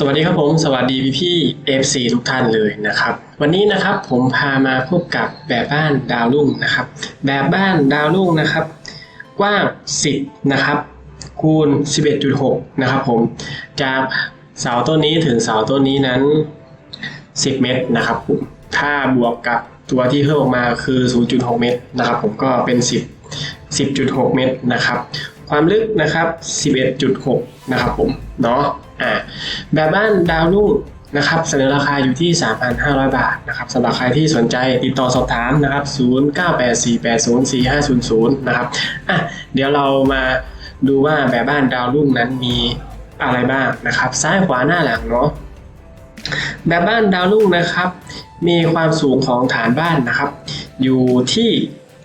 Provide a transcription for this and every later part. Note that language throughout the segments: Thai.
สวัสดีครับผมสวัสดีพี่พี่ๆ FC ทุกท่านเลยนะครับ วันนี้นะครับผมพามาพบกับแบบบ้านดาวรุ่งนะครับ แบบบ้านดาวรุ่งนะครับ กว้าง 10 นะครับ คูณ 11.6 นะครับผมจากเสาต้นนี้ถึงเสาต้นนี้นั้น 10 เมตรนะครับผมถ้าบวกกับตัวที่เพิ่มออกมาคือ 0.6 เมตรนะครับ ผมก็เป็น 10 10.6 เมตรนะครับ ความลึกนะครับ 11.6 นะครับผมเนาะ อ่าแบบบ้านดาวรุ่งนะครับเสนอราคาอยู่ที่ 3,500 บาทนะครับสำหรับใครที่สนใจติดต่อสอบถามนะครับ 0984804500 นะครับอะเดี๋ยวเรามาดูว่าแบบบ้านดาวรุ่งนั้นมีอะไรบ้างนะครับซ้ายขวาหน้าหลังเนาะแบบบ้านดาวรุ่งนะครับ มีความสูงของฐานบ้านนะครับ อยู่ที่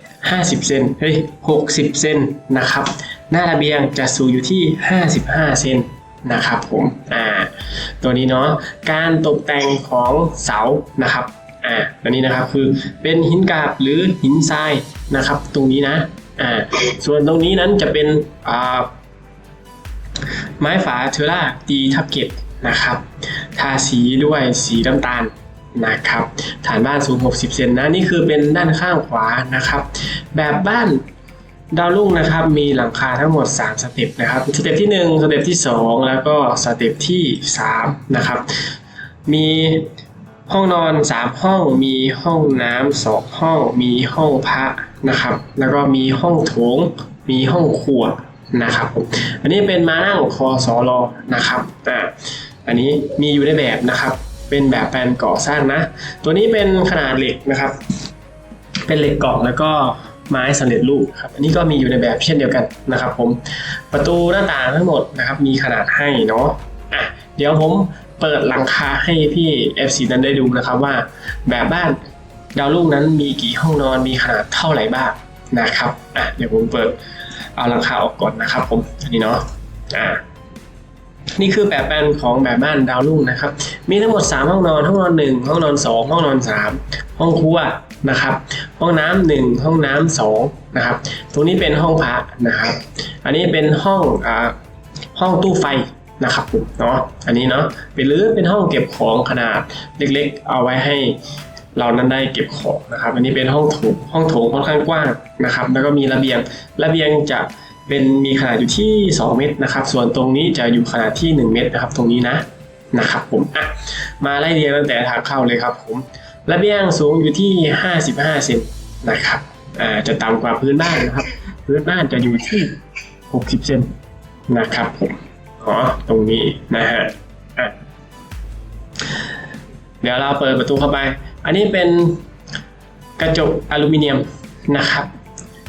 50 เซนเฮ้ย 60 เซนนะครับ หน้าระเบียงจะสูงอยู่ที่ 55 เซน นะครับผมอ่าตัวนี้เนาะการตกแต่งของเสานะครับอ่าตัวนี้นะครับคือเป็นหินกราบหรือหินทรายนะครับ ตรงนี้นะอ่าส่วนตรงนี้นั้นจะเป็นอ่าไม้ฝาเทอร่าตีทับเก็บนะครับทาสีด้วยสีน้ำตาลนะครับฐานบ้านสูง 60 เซนนะนี่คือเป็นด้านข้างขวานะครับ แบบบ้าน ดาวรุ่งนะครับมีหลังคาทั้งหมด 3 สเต็ปนะครับสเต็ปที่ 1 สเต็ปที่ 2 แล้วก็สเต็ปที่ 3 นะครับ มีห้องนอน 3 ห้อง มีห้องน้ำสองห้อง มีห้องพระนะครับ แล้วก็มีห้องโถง มีห้องครัวนะครับอันนี้เป็นมานั่งคอสอรอนะครับอ่าอันนี้มีอยู่ในแบบนะครับ เป็นแบบแปลนก่อสร้างนะ ตัวนี้เป็นขนาดเหล็กนะครับ เป็นเหล็กกล่องแล้วก็ ไม้สำเร็จรูปครับอันนี้ก็มีอยู่ในแบบเช่นเดียวกันนะครับ ผมประตูหน้าต่างทั้งหมดนะครับ มีขนาดให้เนาะอะเดี๋ยวผมเปิดหลังคาให้พี่ FC นั้นได้ดูนะครับว่า แบบบ้านดาวรุ่งนั้นมีกี่ห้องนอนมีขนาดเท่าไหร่บ้างนะครับอะเดี๋ยวผมเปิดเอาหลังคาออกก่อนนะครับ ผมอันนี้เนาะอ่านี่คือแบบแปลนของแบบบ้านดาวรุ่งนะครับ มีทั้งหมด 3 ห้องนอน ห้องนอน 1 ห้องนอน 2 ห้องนอน 3 ห้องครัว นะครับ ห้องน้ำหนึ่งห้องน้ำสองนะครับ ตรงนี้เป็นห้องพระนะครับ อันนี้เป็นห้องอ่าห้องตู้ไฟนะครับเนาะอันนี้เนาะเป็นหรือเป็นห้องเก็บของขนาดเล็กๆ เอาไว้ให้เรานั้นได้เก็บของนะครับ อันนี้เป็นห้องโถงห้องโถงค่อนข้างกว้างนะครับ แล้วก็มีระเบียงระเบียงจะเป็นมีขนาดอยู่ที่ 2 เมตรนะครับ ส่วนตรงนี้จะอยู่ขนาดที่ 1 เมตรนะครับ ตรงนี้นะนะครับผมอะมาไล่เรียงตั้งแต่ทางเข้าเลยครับผม ระเบียงสูงอยู่ที่ 55 เซนนะครับอ่าจะต่ำกว่าพื้นบ้านนะครับ พื้นบ้านจะอยู่ที่ 60 เซนนะครับผมอ๋อตรงนี้นะฮะอะเดี๋ยวเราเปิดประตูเข้าไป อันนี้เป็นกระจกอลูมิเนียมนะครับ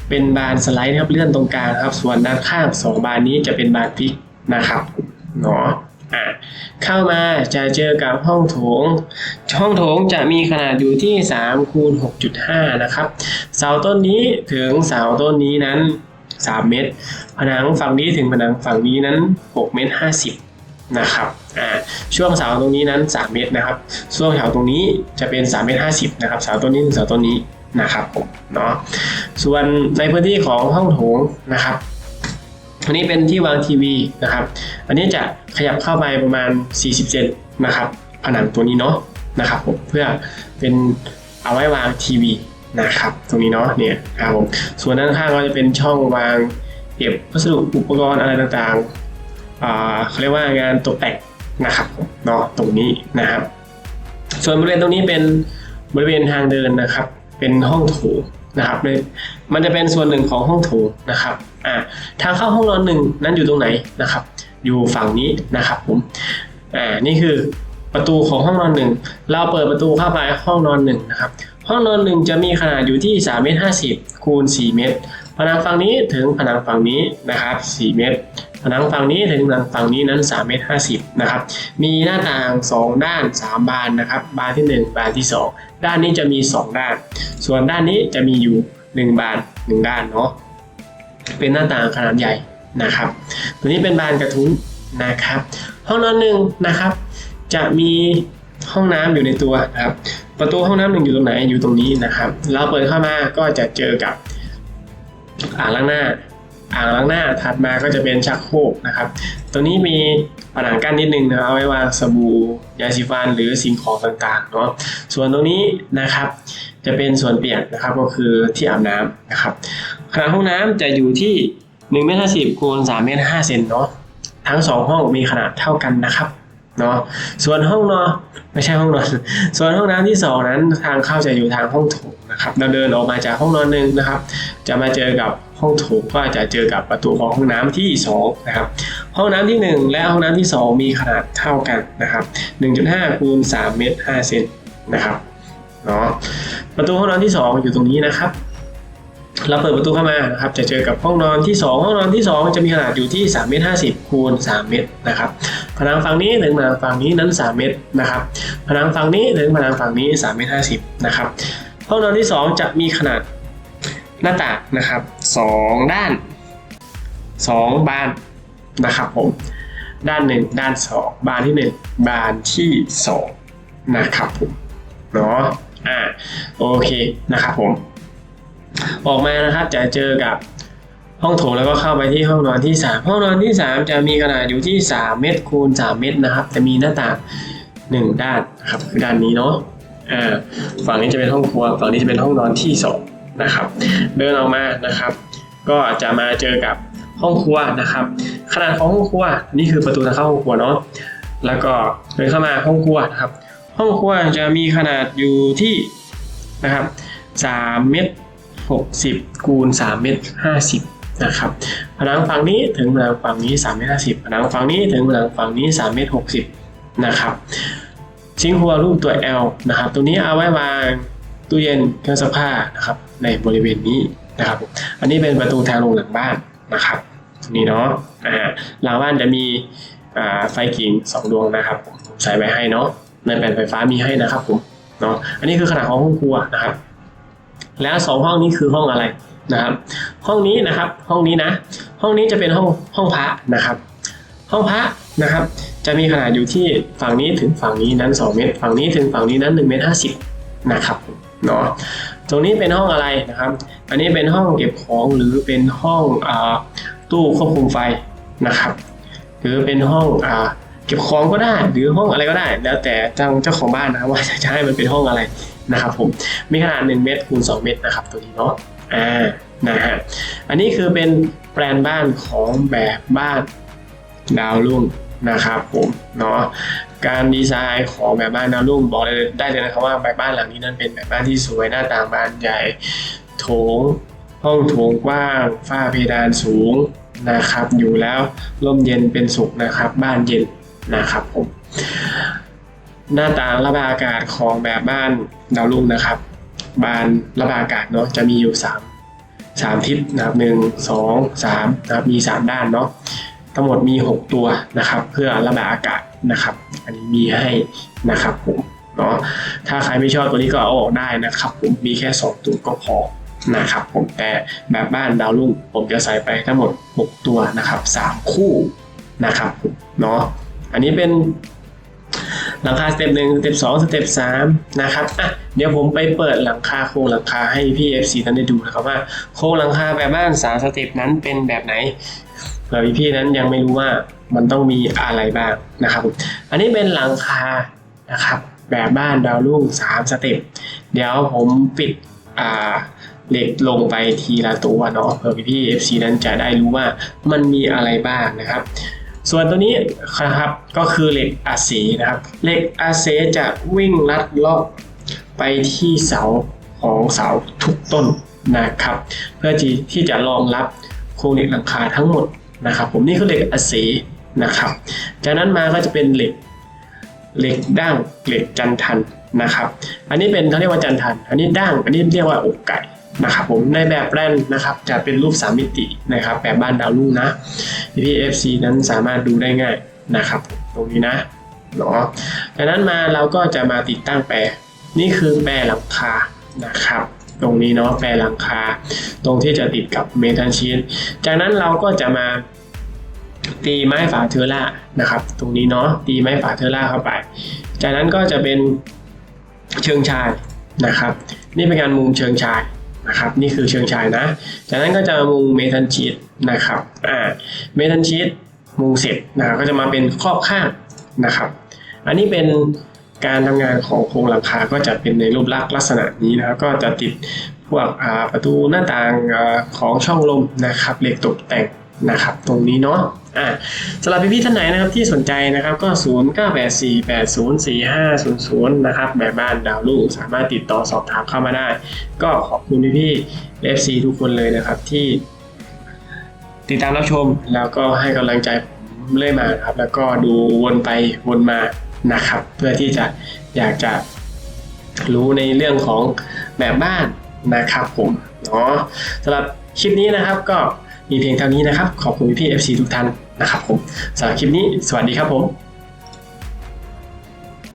เป็นบานสไลด์นะครับเลื่อนตรงกลางครับ ส่วนด้านข้างสองบานนี้จะเป็นบานพลิกนะครับเนาะ อะเข้ามาจะเจอกับห้องโถง ห้องโถงจะมีขนาดอยู่ที่3คูณ6.5 นะครับ เสาต้นนี้ถึงเสาต้นนี้นั้น 3 เมตร ผนังฝั่งนี้ถึงผนังฝั่งนี้นั้น 6 เมตร 50 นะครับอ่าช่วงเสาตรงนี้นั้น 3 เมตรนะครับ ช่วงเสาตรงนี้จะเป็น 3 เมตร 50 นะครับ เสาต้นนี้ถึงเสาต้นนี้นะครับผมเนาะส่วนในพื้นที่ของห้องโถงนะครับ อันนี้เป็นที่วางทีวีนะครับ อันนี้จะขยับเข้าไปประมาณ 40เซนนะครับ ผนังตัวนี้เนาะนะครับผมเพื่อเป็นเอาไว้วางทีวีนะครับ ตรงนี้เนาะเนี่ยครับผมส่วนด้านข้างก็จะเป็นช่องวางเก็บวัสดุอุปกรณ์อะไรต่างๆเขาเรียกว่างานตกแต่งนะครับผมเนาะตรงนี้นะครับ ส่วนบริเวณตรงนี้เป็นบริเวณทางเดินนะครับ เป็นห้องโถงนะครับเลยมันจะเป็นส่วนหนึ่งของห้องโถงนะครับ อ่าทางเข้าห้องนอนหนึ่งนั้นอยู่ตรงไหนนะครับ อยู่ฝั่งนี้นะครับผมอ่านี่คือประตูของห้องนอนหนึ่งเราเปิดประตูเข้าไปห้องนอนหนึ่งนะครับ ห้องนอนหนึ่งจะมีขนาดอยู่ที่3เมตร50คูณ4เมตร ผนังฝั่งนี้ถึงผนังฝั่งนี้นะครับ4เมตร ผนังฝั่งนี้ถึงผนังฝั่งนี้นั้น3เมตร50นะครับ มีหน้าต่าง 2 ด้าน 3 บานนะครับ บานที่ 1 บานที่ 2 ด้านนี้จะมี 2 ด้าน ส่วนด้านนี้จะมีอยู่ 1 บาน 1 ด้านเนาะ เป็นหน้าต่างขนาดใหญ่นะครับ ตัวนี้เป็นบานกระทุ้งนะครับ ห้องนอนหนึ่งนะครับ จะมีห้องน้ำอยู่ในตัวนะครับ ประตูห้องน้ำหนึ่งอยู่ตรงไหนอยู่ตรงนี้นะครับ เราเปิดเข้ามาก็จะเจอกับอ่างล้างหน้า อ่างล้างหน้าถัดมาก็จะเป็นชักโครกนะครับ ตัวนี้มีผนังกั้นนิดนึงนะเอาไว้วางสบู่ยาสีฟันหรือสิ่งของต่างๆเนาะ ส่วนตรงนี้นะครับ จะเป็นส่วนเปียกนะครับก็คือที่อาบน้ำนะครับ ขนาดห้องน้ำจะอยู่ที่1เมตร50คูณ3เมตร5เซนเนาะทั้งสองห้องมีขนาดเท่ากันนะครับเนาะส่วนห้องนอนไม่ใช่ห้องนอนส่วนห้องน้ำที่สองนั้นทางเข้าจะอยู่ทางห้องโถงนะครับ เราเดินออกมาจากห้องนอนหนึ่งนะครับ จะมาเจอกับห้องโถงก็จะเจอกับประตูของห้องน้ำที่สองนะครับห้องน้ำที่หนึ่งและห้องน้ำที่สองมีขนาดเท่ากันนะครับ 1.5คูณ3เมตร5เซนนะครับเนาะประตูห้องนอนที่สองอยู่ตรงนี้นะครับ เราเปิดประตูเข้ามานะครับจะเจอกับห้องนอนที่ 2 ห้องนอนที่ 2 จะมีขนาดอยู่ที่3เมตร50คูณ3เมตรนะครับผนังฝั่งนี้ถึงผนังฝั่งนี้นั้น 3 เมตรนะครับผนังฝั่งนี้ถึงผนังฝั่งนี้3เมตร50นะครับห้องนอนที่ 2 จะมีขนาดหน้าต่างนะครับ 2 ด้าน 2 บานนะครับผมด้านหนึ่งด้าน 2 บานที่ 1 บานที่ 2 นะครับผมเนาะอ่าโอเคนะครับผม ออกมานะครับจะเจอกับห้องโถงแล้วก็เข้าไปที่ห้องนอนที่ 3 ห้องนอนที่ 3 จะมีขนาดอยู่ที่ 3 เมตรคูณ 3 เมตรนะครับจะมีหน้าต่าง 1 ด้านนะครับคือด้านนี้เนาะอ่าฝั่งนี้จะเป็นห้องครัวฝั่งนี้จะเป็นห้องนอนที่2นะครับเดินออกมานะครับ ก็จะมาเจอกับห้องครัวนะครับ ขนาดของห้องครัวนี่คือประตูทางเข้าห้องครัวเนาะแล้วก็เดินเข้ามาห้องครัวนะครับ ห้องครัวจะมีขนาดอยู่ที่นะครับ3เมตร 60 คูณ3เมตร50นะครับผนังฝั่งนี้ถึงผนังฝั่งนี้3เมตร50ผนังฝั่งนี้ถึงผนังฝั่งนี้3เมตร60นะครับซิงค์ครัวรูปตัว L นะครับตัวนี้เอาไว้วางตู้เย็นเครื่องซักผ้านะครับในบริเวณนี้นะครับ อันนี้เป็นประตูทางลงหลังบ้านนะครับนี้เนาะอ่าหลังบ้านจะมีอ่าไฟกิ่งสองดวงนะครับผมใส่ไว้ให้เนาะในแผ่นไฟฟ้ามีให้นะครับผมเนาะอันนี้คือขนาดของห้องครัวนะครับ แล้วสองห้องนี้คือห้องอะไรนะครับ ห้องนี้นะครับห้องนี้นะ ห้องนี้จะเป็นห้องห้องพระนะครับ ห้องพระนะครับ จะมีขนาดอยู่ที่ฝั่งนี้ถึงฝั่งนี้นั้น 2 เมตร ฝั่งนี้ถึงฝั่งนี้นั้น1เมตร50นะครับเนาะตรงนี้เป็นห้องอะไรนะครับ อันนี้เป็นห้องเก็บของหรือเป็นห้องอาตู้ควบคุมไฟนะครับ หรือเป็นห้องอ่าเก็บของก็ได้ หรือห้องอะไรก็ได้ แล้วแต่ทาเจ้าของบ้านนะว่าจะให้มันเป็นห้องอะไร นะครับผมมีขนาด 1 เมตรคูณ 2 เมตรนะครับตัวนี้เนาะอ่านะฮะอันนี้คือเป็นแปลนบ้านของแบบบ้านดาวรุ่งนะครับผมเนาะการดีไซน์ของแบบบ้านดาวรุ่งบอกเลยได้เลยนะครับว่าแบบบ้านหลังนี้นั้นเป็นแบบบ้านที่สวยหน้าต่างบานใหญ่โถงห้องโถงกว้างฝ้าเพดานสูงนะครับ อยู่แล้วร่มเย็นเป็นสุขนะครับ บ้านเย็นนะครับผม หน้าต่างระบายอากาศของแบบบ้านดาวรุ่งนะครับ บานระบายอากาศเนาะจะมีอยู่ 3 3 ทิศนะครับ1 2 3นะครับมี 3 ด้านเนาะทั้งหมดมี 6 ตัวนะครับ เพื่อระบายอากาศนะครับ อันนี้มีให้นะครับผมเนาะถ้าใครไม่ชอบตัวนี้ก็เอาออกได้นะครับ ผมมีแค่ 2 ตัวก็พอนะครับ ผมแต่แบบบ้านดาวรุ่งผมจะใส่ไปทั้งหมด 6 ตัวนะครับ 3 คู่นะครับเนาะอันนี้เป็น หลังคาสเต็ปหนึ่งสเต็ปสองสเต็ปสามนะครับอะเดี๋ยวผมไปเปิดหลังคาโครงหลังคาให้พี่ FC ท่านได้ดูนะครับว่าโครงหลังคาแบบบ้านสามสเต็ปนั้นเป็นแบบไหนเผื่อพี่ๆนั้นยังไม่รู้ว่ามันต้องมีอะไรบ้างนะครับ อันนี้เป็นหลังคานะครับแบบบ้านดาวรุ่งสามสเต็ปเดี๋ยวผมปิดอ่าเหล็กลงไปทีละตัวเนาะเผื่อพี่ๆ FC นั้นจะได้รู้ว่ามันมีอะไรบ้างนะครับ ส่วนตัวนี้นะครับก็คือเหล็กอาเซนะครับเหล็กอาเซจะวิ่งลัดลาะไปที่เสาของเสาทุกต้นนะครับ เพื่อที่ที่จะรองรับโครงเหล็กหลังคาทั้งหมดนะครับ ผมนี่คือเหล็กอาเซนะครับ จากนั้นมาก็จะเป็นเหล็กเหล็กด้างเหล็กจันทันนะครับ อันนี้เป็นเขาเรียกว่าจันทัน อันนี้ด้าง อันนี้เรียกว่าอกไก่ นะครับผมในแบบแปลนนะครับจะเป็นรูปสามมิตินะครับแบบบ้านดาวรุ่งนะพี่ FC นั้นสามารถดูได้ง่ายนะครับ ตรงนี้นะเนาะจากนั้นมาเราก็จะมาติดตั้งแปรนี่คือแปรหลังคานะครับ ตรงนี้เนาะแปรหลังคา ตรงที่จะติดกับเมทัลชีตจากนั้นเราก็จะมาตีไม้ฝาเทอร่านะครับ ตรงนี้เนาะตีไม้ฝาเทอร่าเข้าไป จากนั้นก็จะเป็นเชิงชายนะครับ นี่เป็นการมุมเชิงชาย นะครับนี่คือเชิงชายนะ จากนั้นก็จะมุงเมทัลชีตนะครับอ่าเมทัลชีตมุงเสร็จนะครับก็จะมาเป็นครอบข้างนะครับ อันนี้เป็นการทำงานของโครงหลังคาก็จะเป็นในรูปลักษณ์ลักษณะนี้นะครับก็จะติดพวกประตูหน้าต่างของช่องลมนะครับเหล็กตกแต่ง นะครับ ตรงนี้เนาะอ่าสำหรับพี่ๆท่านไหนนะครับที่สนใจนะครับ ก็ 0 9 8 4 8 0 4 5 0 0 นะครับแบบบ้านดาวลุ่งสามารถติดต่อสอบถามเข้ามาได้ ก็ขอบคุณพี่ๆ FC ทุกคนเลยนะครับที่ติดตามรับชมแล้วก็ให้กำลังใจผมเรื่อยมาครับ แล้วก็ดูวนไปวนมานะครับ เพื่อที่จะอยากจะรู้ในเรื่องของแบบบ้านนะครับผมเนาะสำหรับคลิปนี้นะครับก็ มีเพียงเท่านี้นะครับ ขอบคุณพี่ๆ FC ทุกท่านนะครับผมสำหรับคลิปนี้ สวัสดีครับผม